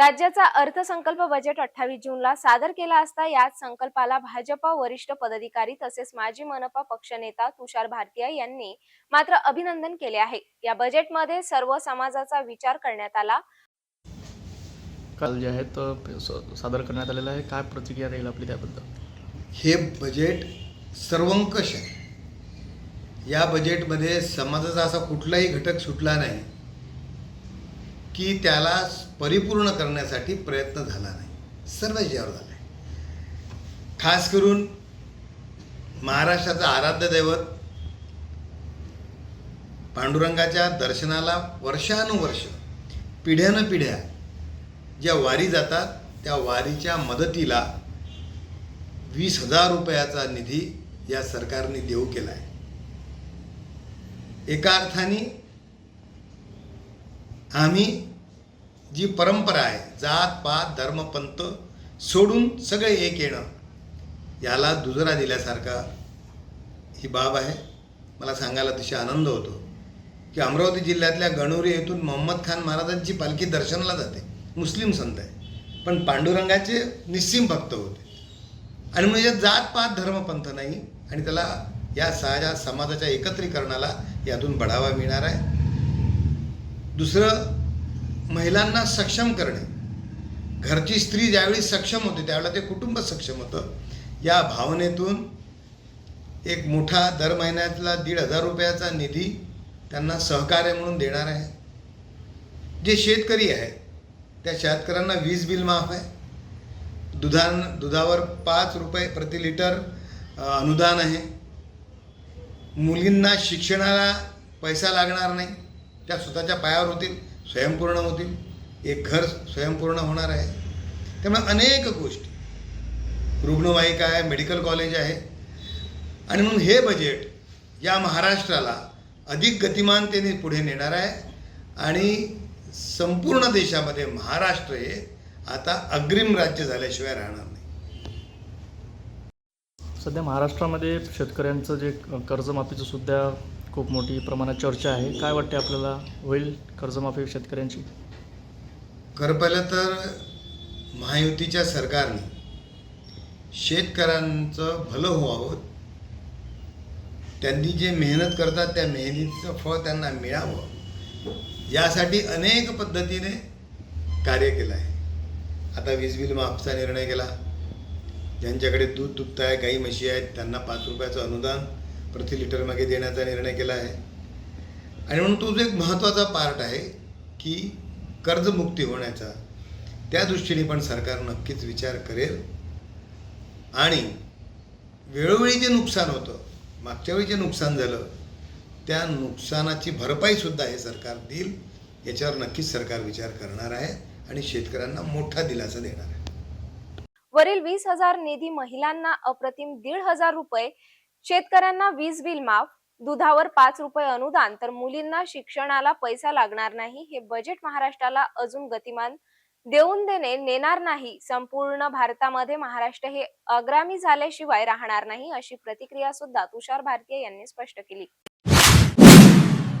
राज्याचा अर्थसंकल्प बजेट अठ्ठावीस जूनला सादर केला असता याच संकल्पाला भाजपा वरिष्ठ पदाधिकारी तसेच माजी मनपा पक्षनेता तुषार भारतीय यांनी मात्र अभिनंदन केले आहे. या बजेटमध्ये सर्व समाजाचा विचार करण्यात आला. काल जे आहे सादर करण्यात आलेलं आहे. काय प्रतिक्रिया राहील आपली त्याबद्दल? हे बजेट सर्वंकष आहे. या बजेटमध्ये समाजाचा असा कुठलाही घटक सुटला नाही. की त्याला परिपूर्ण करण्यासाठी प्रयत्न झाला नाही. सर्व याच्यावर झाला आहे खास करून महाराष्ट्राचं आराध्य दैवत पांडुरंगाच्या दर्शनाला वर्षानुवर्ष पिढ्यानं पिढ्या ज्या वारी जातात त्या वारीच्या मदतीला वीस हजार रुपयाचा निधी या सरकारने देऊ केला आहे एका अर्थाने आम्ही जी परंपरा आहे जात पात धर्मपंथ सोडून सगळे एक येणं याला दुजरा दिल्यासारखा ही बाब आहे. मला सांगायला अतिशय आनंद होतो की अमरावती जिल्ह्यातल्या गणोरी येथून मोहम्मद खान महाराजांची पालखी दर्शनाला जाते. मुस्लिम संत आहे. पण पांडुरंगाचे निस्सिम भक्त होते. आणि म्हणजे जात पात धर्मपंथ नाही. आणि त्याला या सहजा समाजाच्या एकत्रीकरणाला यातून बढावा मिळणार आहे. दुसरं महिलांना सक्षम करणे. घरची स्त्री ज्यावेळी सक्षम होते त्यावेळेला ते कुटुंब सक्षम होतं. या भावनेतून एक मोठा दर महिन्यातला दीड हजार रुपयाचा निधी त्यांना सहकार्य म्हणून देणार आहे. जे शेतकरी आहे त्या शेतकऱ्यांना वीज बिल माफ आहे. दुधान दुधावर पाच रुपये प्रति लिटर अनुदान आहे. मुलींना शिक्षणाला पैसा लागणार नाही. त्या स्वतःच्या पायावर होतील स्वयंपूर्ण होतील. एक घर स्वयंपूर्ण होणार आहे. त्यामुळे अनेक गोष्टी. रुग्णवाहिका आहे मेडिकल कॉलेज आहे. आणि म्हणून हे बजेट या महाराष्ट्राला अधिक गतिमानतेने पुढे नेणार आहे. आणि संपूर्ण देशामध्ये महाराष्ट्र हे आता अग्रिम राज्य झाल्याशिवाय राहणार नाही. सध्या महाराष्ट्रामध्ये शेतकऱ्यांचं जे कर्जमाफीचं सुद्धा खूप मोठी प्रमाणात चर्चा आहे. काय वाटते आपल्याला? होईल कर्जमाफी शेतकऱ्यांची? खरं पाहिलं तर महायुतीच्या सरकारने शेतकऱ्यांचं भलं व्हावं. त्यांनी जे मेहनत करतात त्या मेहनतीचं फळ त्यांना मिळावं. यासाठी अनेक पद्धतीने कार्य केलं आहे. आता वीज बिल माफचा निर्णय केला. ज्यांच्याकडे दूध दुभतं आहे गाई म्हशी आहेत त्यांना पाच रुपयाचं अनुदान. प्रति लिटर मागे देण्याचा निर्णय केला आहे. आणि म्हणून तो जो एक महत्त्वाचा पार्ट आहे की कर्जमुक्ती होण्याचा त्या दृष्टीने पण सरकार नक्कीच विचार करेल. आणि वेळोवेळी जे नुकसान होतं मागच्या वेळी जे नुकसान झालं त्या नुकसानाची भरपाईसुद्धा हे सरकार देईल याच्यावर नक्कीच सरकार विचार करणार आहे आणि शेतकऱ्यांना मोठा दिलासा देणार आहे. वरील वीस हजार निधी महिलांना अप्रतिम दीड हजार रुपये शेतकऱ्यांना वीज बिल माफ दुधावर पाच रुपये अनुदान तर मुलींना शिक्षणाला पैसा लागणार नाही हे बजेट महाराष्ट्राला अजून गतिमान देऊन देणे नेणार नाही. संपूर्ण भारतामध्ये महाराष्ट्र हे अग्रामी झाल्याशिवाय राहणार नाही अशी प्रतिक्रिया सुद्धा तुषार भारतीय यांनी स्पष्ट केली.